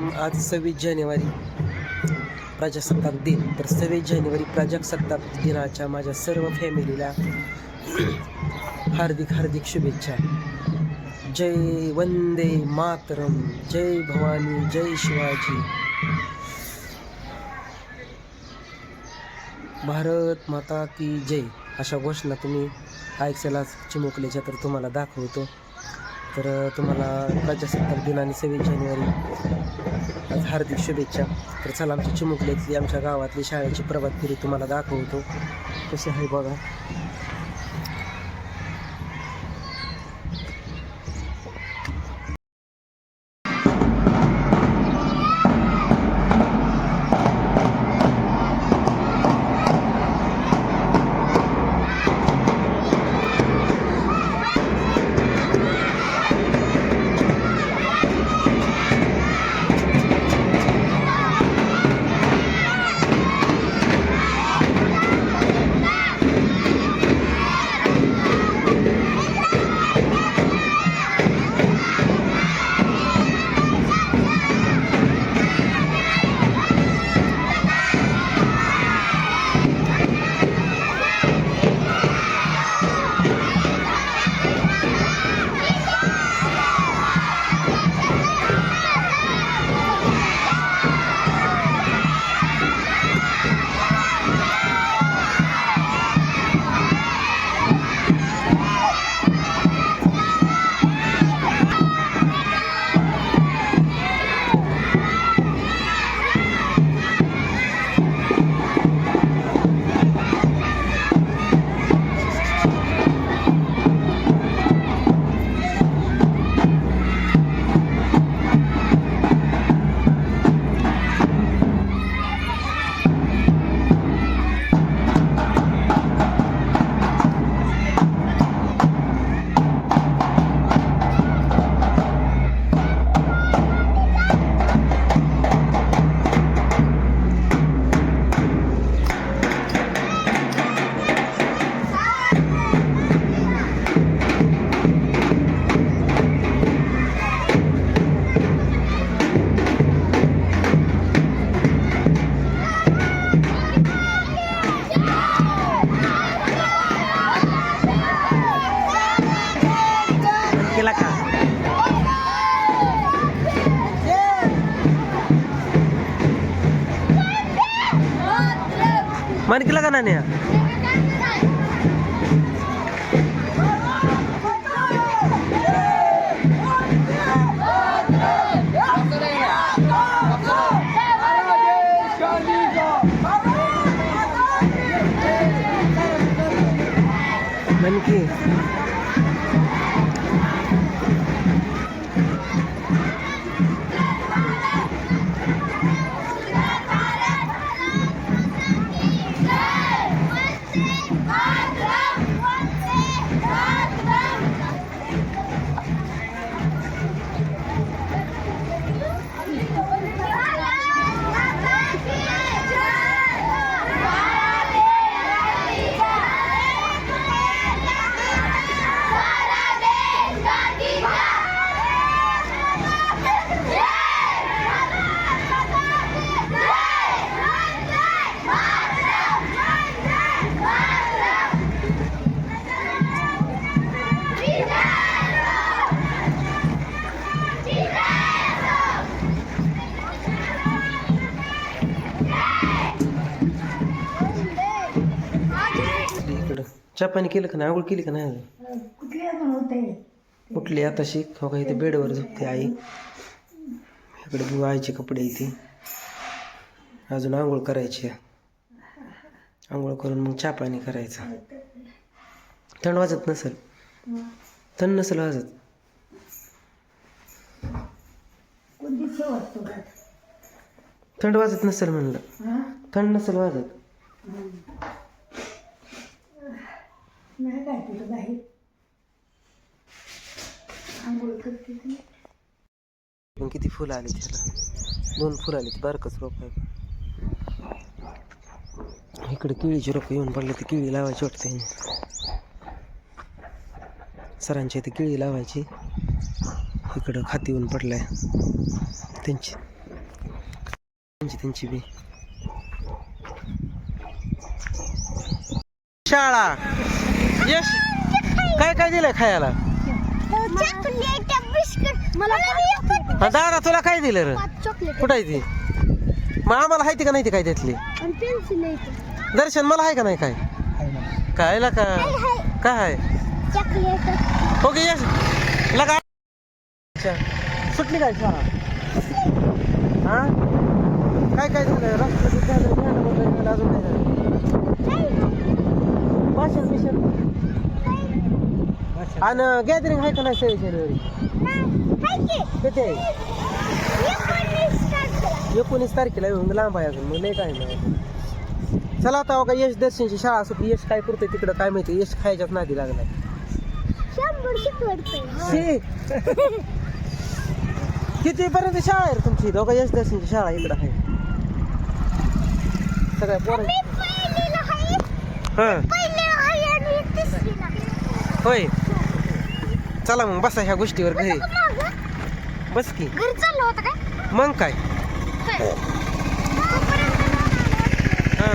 आज सव्वीस जानेवारी प्रजासत्ताक दिन. तर सव्वीस जानेवारी प्रजासत्ताक दिनाच्या माझ्या सर्व फॅमिलीला हार्दिक हार्दिक शुभेच्छा. जय वंदे मातरम. जय भवानी. जय शिवाजी. भारत माता की जय. अशा घोषणा तुम्ही ऐकल्याच चिमुकल्याच्या तर तुम्हाला दाखवतो. तर तुम्हाला प्रजासत्ताक दिन आणि सव्वीस जानेवारी आज हार्दिक शुभेच्छा. तर चला आमच्या चिमुकल्यातली आमच्या गावातली शाळेची प्रभात फेरी तुम्हाला दाखवतो. कशी आहे बघा. का नाण्या मन की। इकडं चहा पाणी केलं का नाही? आंघोळ केली का नाही अजून? कुठले पण होते उठली आता शिक. हो का इथे बेडवर झोपते आई. इकडे बघू आईचे कपडे इथे. अजून आंघोळ करायची आहे. आंघोळ करून मग चहा पाणी करायचं. थंड वाजत नसेल? थंड नसेल वाजत? कोणती थंड वाजत नसेल म्हणलं. हा? थंड नसेल वाजत? नाही काय तुझं बाहेर आंघोळ करते ती. पण किती फुलं आली त्याला. दोन फुलं आले बारकच रोप आहे. इकडे केळीची रोपं येऊन पडले तर केळी लावायची वाटते सरांच्या इथे केळी लावायची. इकडं खाती येऊन पडलाय. त्यांची. त्यांची त्यांची बी. शाळा. यश काय काय दिलंय खायला? हा, दादा तुला काय दिलं रे? चॉकलेट. कुठं आहे ती? मग आम्हाला आहे का नाही ती काय त्यातली? दर्शन मला आहे का नाही काय? काय का? काय आहे? चॉकलेट. हो यश? लगा अच्छा. सुटली काय शाळा? हा? काय काय झालं? राष्ट्रपती झालं? झालं अजून काय झालं? भाषण बिषण आणि गॅदरिंग आहे का नाही सव्वीस जानेवारी किती आहे? एकोणीस तारखेला येऊन लांब आहे अजून मग लय काय नाही चला आता बघा यश दर्शनची शाळा सुटली. यश काय करतोय तिकडं काय माहिती? यश खायच्याच नादी लागलाय. किती पर्यंत शाळा आहे तुमची? दोघा यश दर्शनची शाळा इकडं आहे. सगळ्या पोरं हा. होय. चला मग बसा ह्या गोष्टीवर घरी. बस की. घरी चाललो होतं काय? मग काय? हा.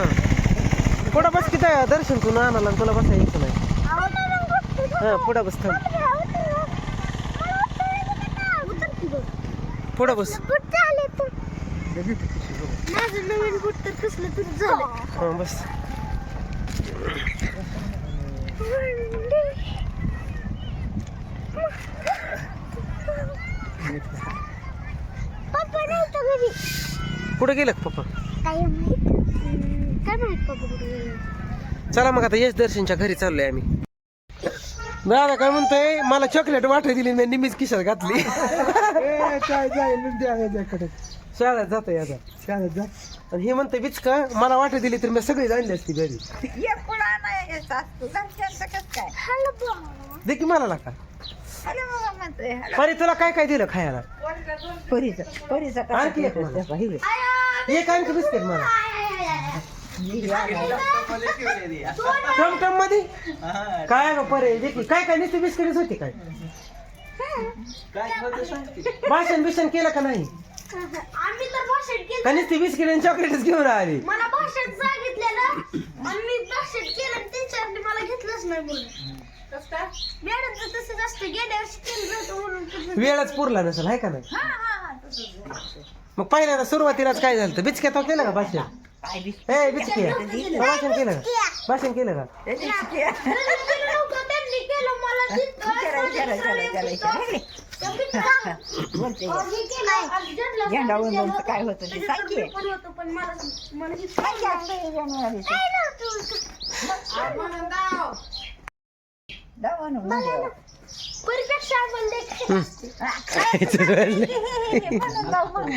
पुढं बस की त्या दर्शन तू आणाला आणि तुला बसा यायचं नाही. हा पुढं बस थांब. पुढं बस. माझं नवीन बुट तर कसलं तरी झालं. हा बस. पप्पा नव्हतं घरी. पुढे गेलं का पप्पा? काय माहीत हम्म, काय माहीत पप्पा कुठे गेले. चला मग आता यश दर्शनच्या घरी चाललोय आम्ही. दादा काय म्हणतोय? मला चॉकलेट वाटत दिली मी निमीच खिशात घातली. शाळेत जातोय आता. शाळेत जा. आणि हे म्हणते बीच का मला वाटत दिली तर मी सगळी जाणली असती घरी. हॅलो बाबा. दे की मला का परी तुला काय काय दिलं खायला? आणखी एक मला. एक आणखी बिस्किट मला टमटममध्ये? काय ग परे दे की काय काय नुसती बिस्किटच होती काय? भाषण बिषण केलं का नाही? आम्ही तर भाषण केलं. का नुसती बिस्किट आणि चॉकलेटच घेऊन आली? मला भाषण सांगितलेलं आणि मी भाषण केलं आणि मला घेतलंच नाही म्हणून. तसंच असतं. गेल्या वर्षी केलं नव्हतं म्हणून तसं- वेळच पुरला नसेल हाय का नाही? हा, हा, हा, तसंच. मग पहिल्यांदा सुरुवातीलाच काय झालं होतं? बिचक्या तो केलं का भाषण? ए बिचक्या. भाषण केलं का? भाषण केलं का? त्यांनी केलं नव्हतं, त्यांनी केलं मला दिलं. त्या मित्राला- अहो, मी केलं. आणि ज्यांना सांगितलेलं काय होतं ते त्याच्यात सांग की. पेपर होतं, पण मला मला हे काय नव्हतं. परीपेक्षा आपण लेखी खायचं झालं.